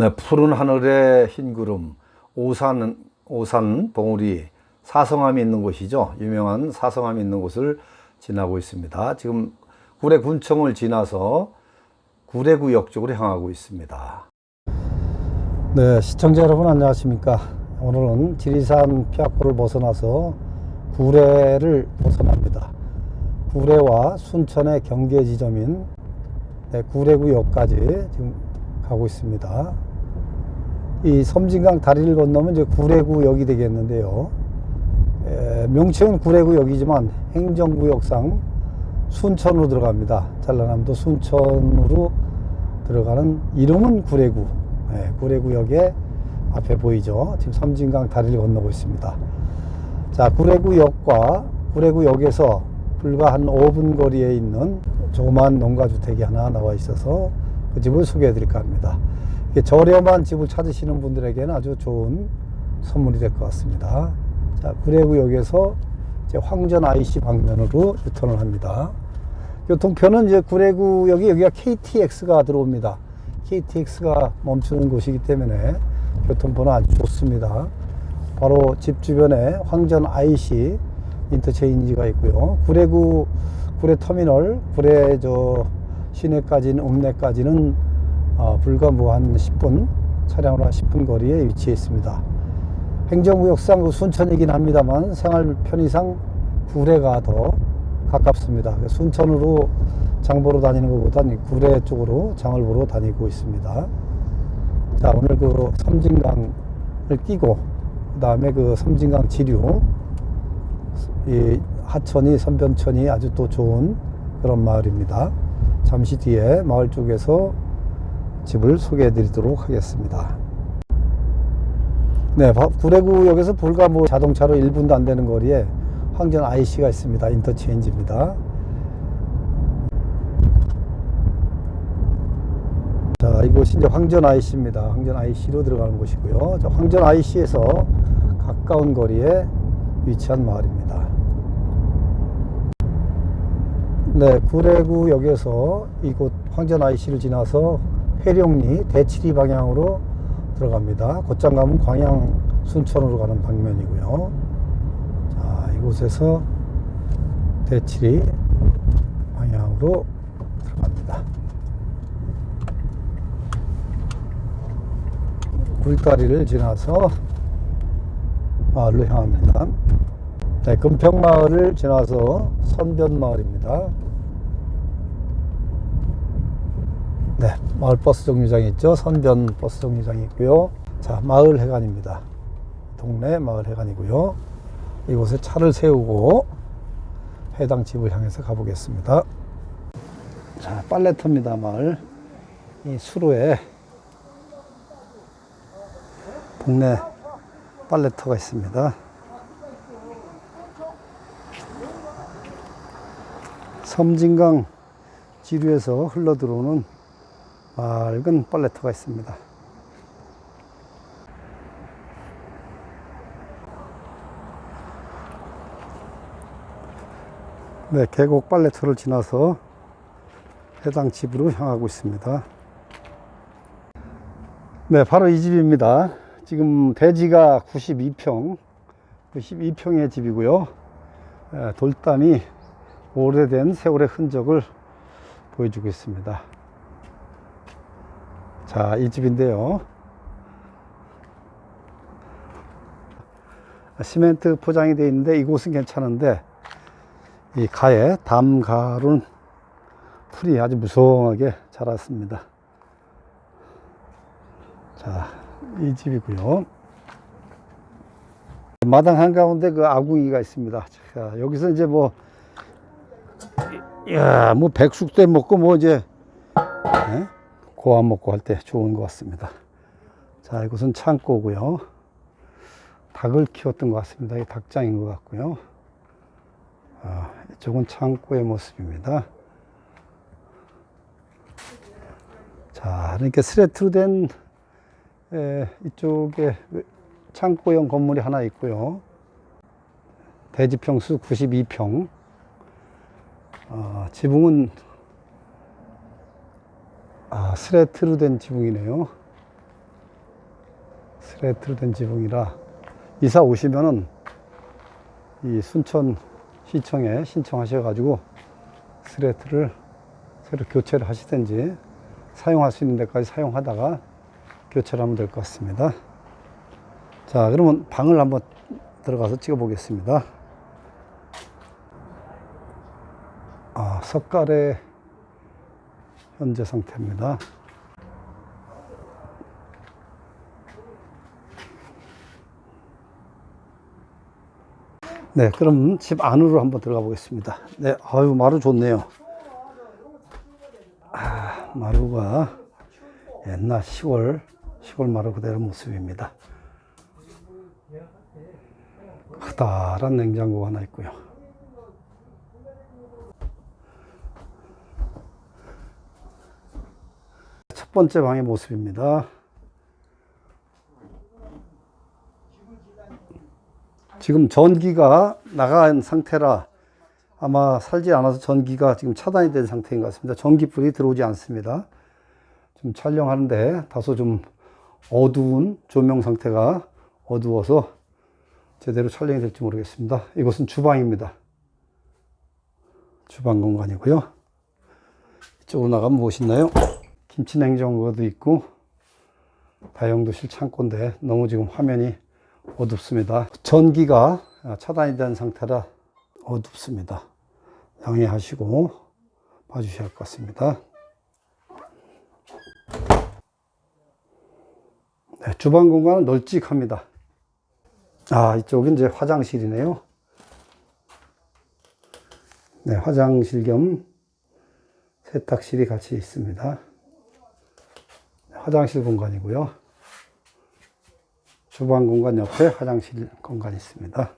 네, 푸른 하늘에 흰 구름, 오산, 오산 봉우리, 사성함이 있는 곳이죠. 유명한 사성함이 있는 곳을 지나고 있습니다. 지금 구례 군청을 지나서 구례구역 쪽으로 향하고 있습니다. 네, 시청자 여러분 안녕하십니까. 오늘은 지리산 피악고를 벗어나서 구례를 벗어납니다. 구례와 순천의 경계 지점인 네, 구례구역까지 지금 가고 있습니다. 이 섬진강 다리를 건너면 이제 구례구역이 되겠는데요. 에, 명칭은 구례구역이지만 행정구역상 순천으로 들어갑니다. 전라남도 순천으로 들어가는 이름은 구례구. 예, 구례구역에 앞에 보이죠. 지금 섬진강 다리를 건너고 있습니다. 자, 구례구역과 구례구역에서 불과 한 5분 거리에 있는 조그만 농가주택이 하나 나와 있어서 그 집을 소개해 드릴까 합니다. 저렴한 집을 찾으시는 분들에게는 아주 좋은 선물이 될 것 같습니다. 자, 구례구역에서 이제 황전 IC 방면으로 유턴을 합니다. 교통편은 이제 구례구역이 여기가 KTX가 들어옵니다. KTX가 멈추는 곳이기 때문에 교통편은 아주 좋습니다. 바로 집 주변에 황전 IC 인터체인지가 있고요. 구례구 구례 터미널 구례 저 시내까지는 읍내까지는 어, 불과 뭐 한 10분 차량으로 한 10분 거리에 위치해 있습니다. 행정구역상 그 순천이긴 합니다만 생활 편의상 구례가 더 가깝습니다. 순천으로 장 보러 다니는 것보다는 구례 쪽으로 장을 보러 다니고 있습니다. 자, 오늘 그 섬진강을 끼고, 그 다음에 그 섬진강 지류, 이 하천이, 선변천이 아주 또 좋은 그런 마을입니다. 잠시 뒤에 마을 쪽에서 집을 소개해 드리도록 하겠습니다. 네, 바- 구례구역에서 불과 뭐 자동차로 1분도 안 되는 거리에 황전 IC가 있습니다. 인터체인지입니다. 자, 이곳이 이제 황전 IC입니다. 황전 IC로 들어가는 곳이고요. 자, 황전 IC에서 가까운 거리에 위치한 마을입니다. 네, 구례구역에서 이곳 황전 IC를 지나서 회룡리 대치리 방향으로 들어갑니다. 곧장 가면 광양 순천으로 가는 방면이고요. 자, 이곳에서 대치리 방향으로 들어갑니다. 굴다리를 지나서 마을로 향합니다. 네, 금평마을을 지나서 선변마을입니다. 네, 마을 버스 정류장이 있죠. 선변 버스 정류장이 있고요. 자, 마을 해관입니다. 동네 마을 해관이고요. 이곳에 차를 세우고 해당 집을 향해서 가보겠습니다. 자, 빨래터입니다, 마을. 이 수로에 동네 빨래터가 있습니다. 섬진강 지류에서 흘러 들어오는 맑은 빨래터가 있습니다. 네, 계곡 빨래터를 지나서 해당 집으로 향하고 있습니다. 네, 바로 이 집입니다. 지금 대지가 92평, 92평의 집이고요. 에, 돌담이 오래된 세월의 흔적을 보여주고 있습니다. 자, 이 집인데요. 시멘트 포장이 되어 있는데 이곳은 괜찮은데 이 가에 담가루는 풀이 아주 무성하게 자랐습니다. 자, 이 집이고요. 마당 한가운데 그 아궁이가 있습니다. 자, 여기서 이제 뭐, 야, 뭐 백숙도 해 먹고 뭐 이제, 예? 고안 먹고 할 때 좋은 것 같습니다. 자, 이곳은 창고고요. 닭을 키웠던 것 같습니다. 이 닭장인 것 같고요. 아, 이쪽은 창고의 모습입니다. 자, 이렇게 스레트로 된 에, 이쪽에 창고형 건물이 하나 있고요. 대지평수 92평. 어, 지붕은 아, 스레트로 된 지붕이네요. 스레트로 된 지붕이라 이사 오시면은 이 순천 시청에 신청하셔가지고 스레트를 새로 교체를 하시든지 사용할 수 있는 데까지 사용하다가 교체를 하면 될 것 같습니다. 자, 그러면 방을 한번 들어가서 찍어 보겠습니다. 아, 석가래 현재 상태입니다. 네, 그럼 집 안으로 한번 들어가 보겠습니다. 네, 아유, 마루 좋네요. 아, 마루가 옛날 시골, 시골 마루 그대로 모습입니다. 커다란 냉장고가 하나 있고요. 첫 번째 방의 모습입니다. 지금 전기가 나간 상태라 아마 살지 않아서 전기가 지금 차단이 된 상태인 것 같습니다. 전기불이 들어오지 않습니다. 지금 촬영하는데 다소 좀 어두운 조명 상태가 어두워서 제대로 촬영이 될지 모르겠습니다. 이곳은 주방입니다. 주방 공간이고요. 이쪽으로 나가면 무엇있나요? 김치 냉장고도 있고 다용도 실 창고인데 너무 지금 화면이 어둡습니다. 전기가 차단이 된 상태라 어둡습니다. 양해하시고 봐주셔야 할 것 같습니다. 네, 주방 공간은 널찍합니다. 아, 이쪽은 이제 화장실이네요. 네, 화장실 겸 세탁실이 같이 있습니다. 화장실 공간이고요. 주방 공간 옆에 화장실 공간이 있습니다.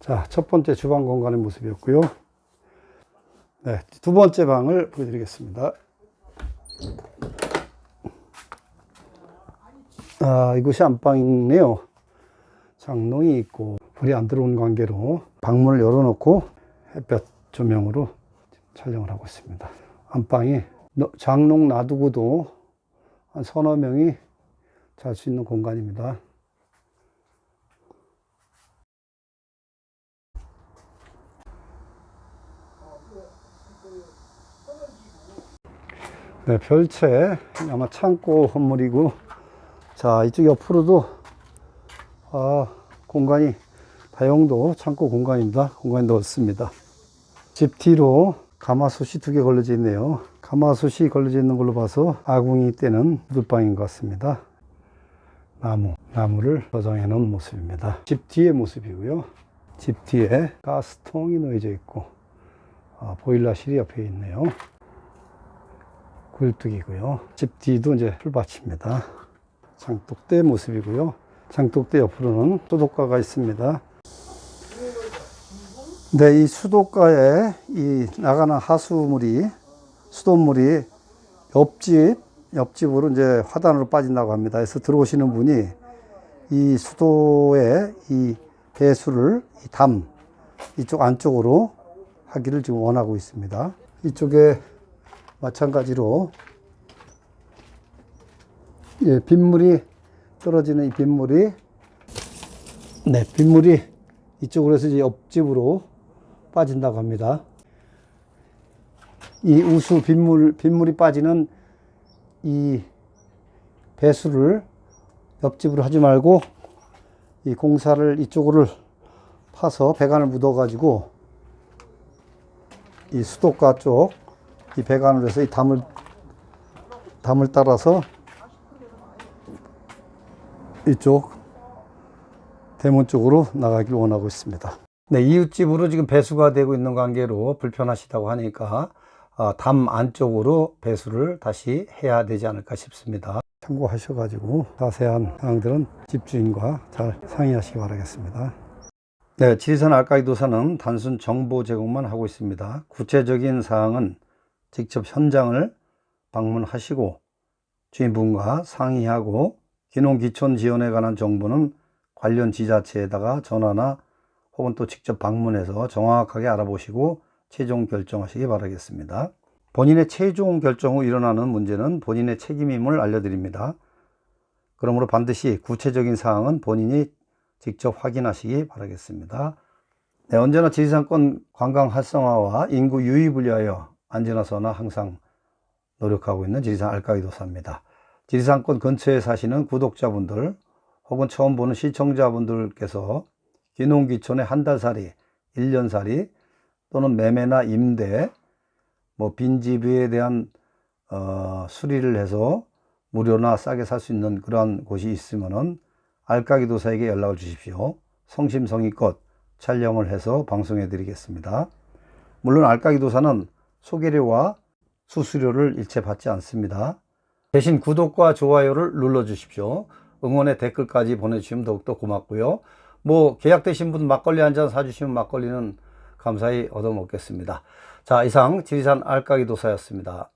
자, 첫 번째 주방 공간의 모습이었고요. 네, 두 번째 방을 보여드리겠습니다. 아, 이곳이 안방이네요. 장롱이 있고 불이 안 들어온 관계로 방문을 열어놓고 햇볕 조명으로 촬영을 하고 있습니다. 안방이 장롱 놔두고도 한 서너 명이 잘 수 있는 공간입니다. 네, 별채 아마 창고 건물이고 자 이쪽 옆으로도 아, 공간이 다용도 창고 공간입니다. 공간이 넓습니다. 집 뒤로 가마솥이 두 개 걸려져 있네요. 가마솥이 걸려져 있는 걸로 봐서 아궁이 때는 물방인 것 같습니다. 나무, 나무를 저장해 놓은 모습입니다. 집 뒤의 모습이고요. 집 뒤에 가스통이 놓여져 있고 아, 보일러실이 옆에 있네요. 굴뚝이고요. 집 뒤도 이제 풀밭입니다. 장독대 모습이고요. 장독대 옆으로는 수도가가 있습니다. 네, 이 수도가에 이 나가는 하수물이 수돗물이 옆집 옆집으로 이제 화단으로 빠진다고 합니다. 그래서 들어오시는 분이 이 수도에 이 배수를 이 담 이쪽 안쪽으로 하기를 지금 원하고 있습니다. 이쪽에 마찬가지로 예, 빗물이 떨어지는 이 빗물이 네, 빗물이 이쪽으로 해서 이제 옆집으로 빠진다고 합니다. 이 우수 빗물 빗물이 빠지는 이 배수를 옆집으로 하지 말고 이 공사를 이쪽으로 파서 배관을 묻어 가지고 이 수도가 쪽 이 배관을 해서 이 담을 담을 따라서 이쪽 대문 쪽으로 나가길 원하고 있습니다. 네, 이웃집으로 지금 배수가 되고 있는 관계로 불편하시다고 하니까 어, 담 안쪽으로 배수를 다시 해야 되지 않을까 싶습니다. 참고하셔가지고 자세한 사항들은 집주인과 잘 상의하시기 바라겠습니다. 네, 지리산 알까기 도사는 단순 정보 제공만 하고 있습니다. 구체적인 사항은 직접 현장을 방문하시고 주인분과 상의하고 기농기촌 지원에 관한 정보는 관련 지자체에다가 전화나 혹은 또 직접 방문해서 정확하게 알아보시고 최종 결정하시기 바라겠습니다. 본인의 최종 결정 후 일어나는 문제는 본인의 책임임을 알려드립니다. 그러므로 반드시 구체적인 사항은 본인이 직접 확인하시기 바라겠습니다. 네, 언제나 지리산권 관광 활성화와 인구 유입을 위하여 안전하서나 항상 노력하고 있는 지리산 알까기도사입니다. 지리산권 근처에 사시는 구독자분들 혹은 처음 보는 시청자분들께서 귀농귀촌의 한 달살이, 1년살이 또는 매매나 임대, 뭐 빈집에 대한 어, 수리를 해서 무료나 싸게 살 수 있는 그러한 곳이 있으면은 알까기 도사에게 연락을 주십시오. 성심성의껏 촬영을 해서 방송해 드리겠습니다. 물론 알까기 도사는 소개료와 수수료를 일체 받지 않습니다. 대신 구독과 좋아요를 눌러 주십시오. 응원의 댓글까지 보내주시면 더욱더 고맙고요. 뭐 계약되신 분 막걸리 한 잔 사주시면 막걸리는 감사히 얻어먹겠습니다. 자 이상 지리산 알까기 도사였습니다.